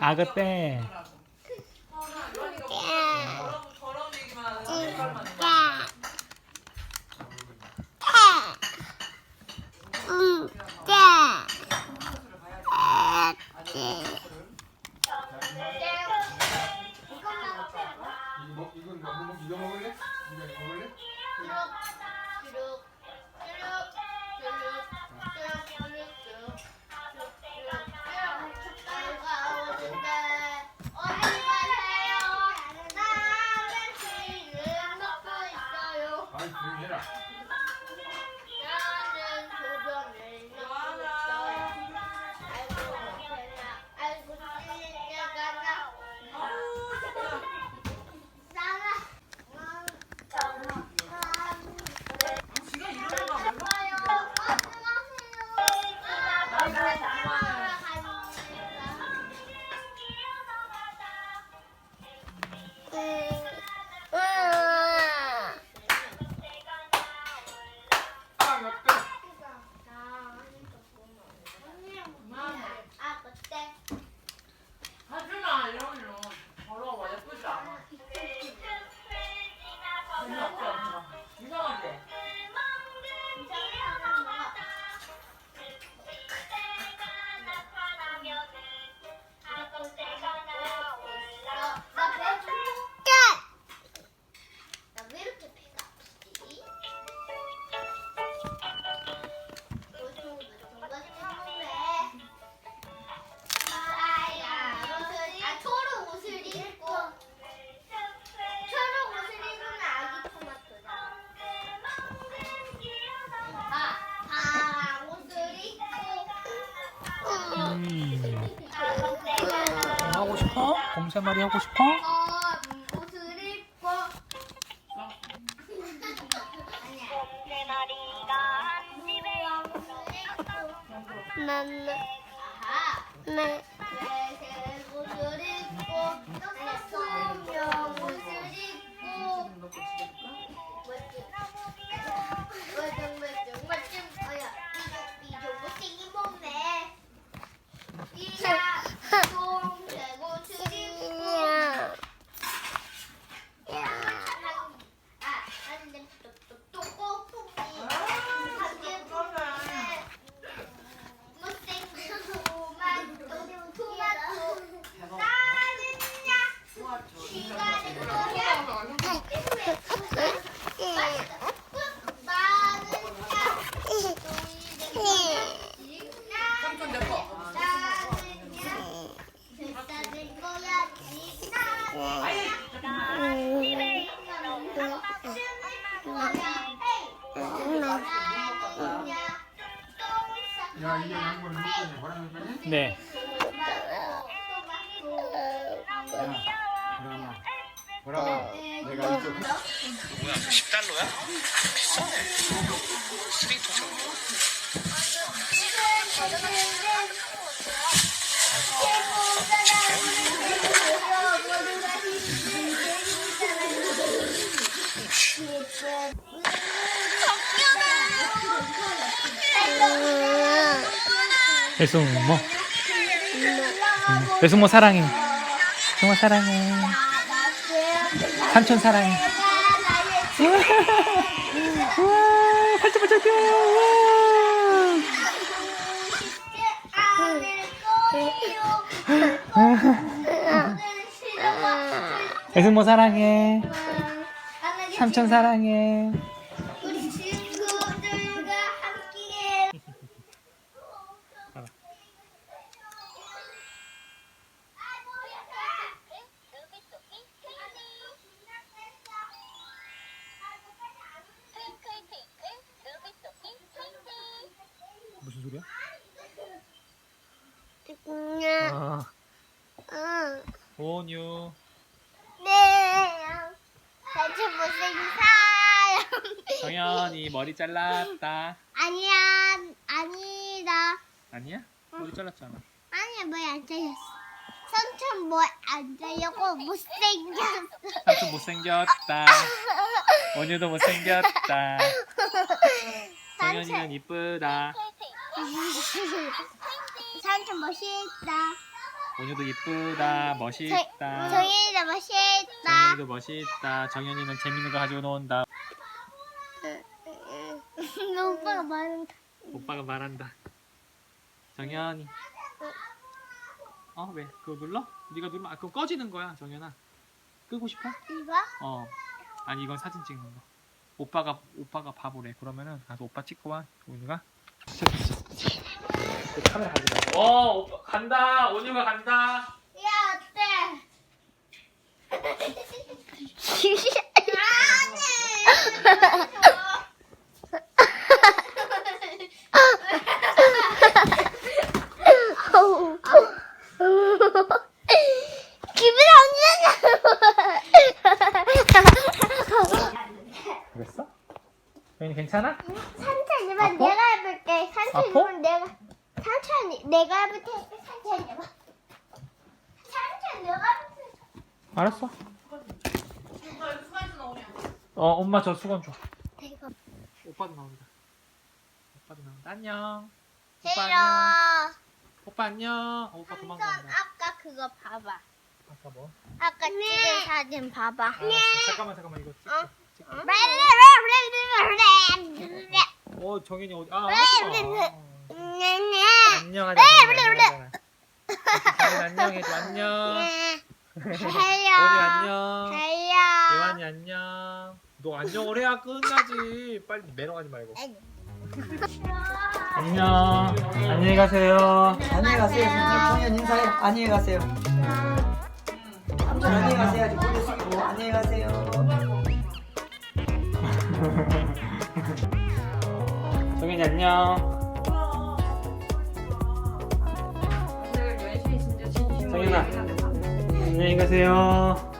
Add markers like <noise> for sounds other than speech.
아 그때. 곰새말이 하고 싶어? 어, 옷을 입고 아니야. 아하. 네. 옷을 입고 소명 옷을 야 이게 양말 몇 개냐? 바람이 빼니? 네. 야. 보라마. 내가 이쪽. 뭐야 10달러야? 비싸네 쓰레기통처럼 배수모. 음, 배수모 사랑해. 배수모 사랑해. 삼촌 사랑해. 우와, 팔짝팔짝 뛰어. 우와. <laughs> 배수모 사랑해. 삼촌 사랑해. 응. 온유. 네. 대체 못생긴 사람. 정연이 머리 잘랐다. 아니야, 아니다. 아니야? 머리 잘랐잖아. 아니야, 뭐안 잘렸어. 삼촌 뭐안 잘렸고 못생겼어. 삼촌 못생겼다. 온유도 못생겼다. 정연이는 이쁘다. 삼촌 멋있다. 온유도 이쁘다. 멋있다. 정현이도 멋있다. 정현이도 멋있다. 정현이는 재밌는 거 가지고 논다. 오빠가 말한다. 오빠가 말한다. 정현이. 어 왜? 그거 눌러? 네가 누르면 아 그거 꺼지는 거야 정현아. 끄고 싶어? 이거? 어. 아니 이건 사진 찍는 거. 오빠가 오빠가 바보래. 그러면은 가서 오빠 찍고 와. 온유가. 카메라 가지고. 어 오빠 간다. 온유가 간다. 야 어때? 기분 안 그랬어? 정현이 괜찮아? 산천이만 아파? 내가 해볼게. 산천이만 아파? 내가 산천이 내가 해볼 테니까 산천이만. 산천 내가 해볼 테니까. 알았어. 어 엄마 저 수건 줘. 오빠도 나온다. 오빠도 나온다. 안녕. 오빠 안녕. 해요. 오빠 안녕. 어, 오빠 삼촌 도망간다. 아까 그거 봐봐. 아까 뭐? 아까 찍은 사진 봐봐. 알았어. 잠깐만 잠깐만 이거 찍. 어? 찍. 어 정현이 어디? 아 알았어. 안녕하자. 정현 안녕 해줘. 안녕. 해요. 오니 안녕. 해요. 예완이 안녕. 너 안녕을 해야 끝나지. 빨리 매너하지 말고. 안녕. 안녕히 가세요. 안녕히 가세요. 청년 인사해. 안녕히 가세요. 안녕히 가세요. 고개 숙이고 안녕히 가세요. 정현이 <laughs> 안녕. 안녕히 가세요.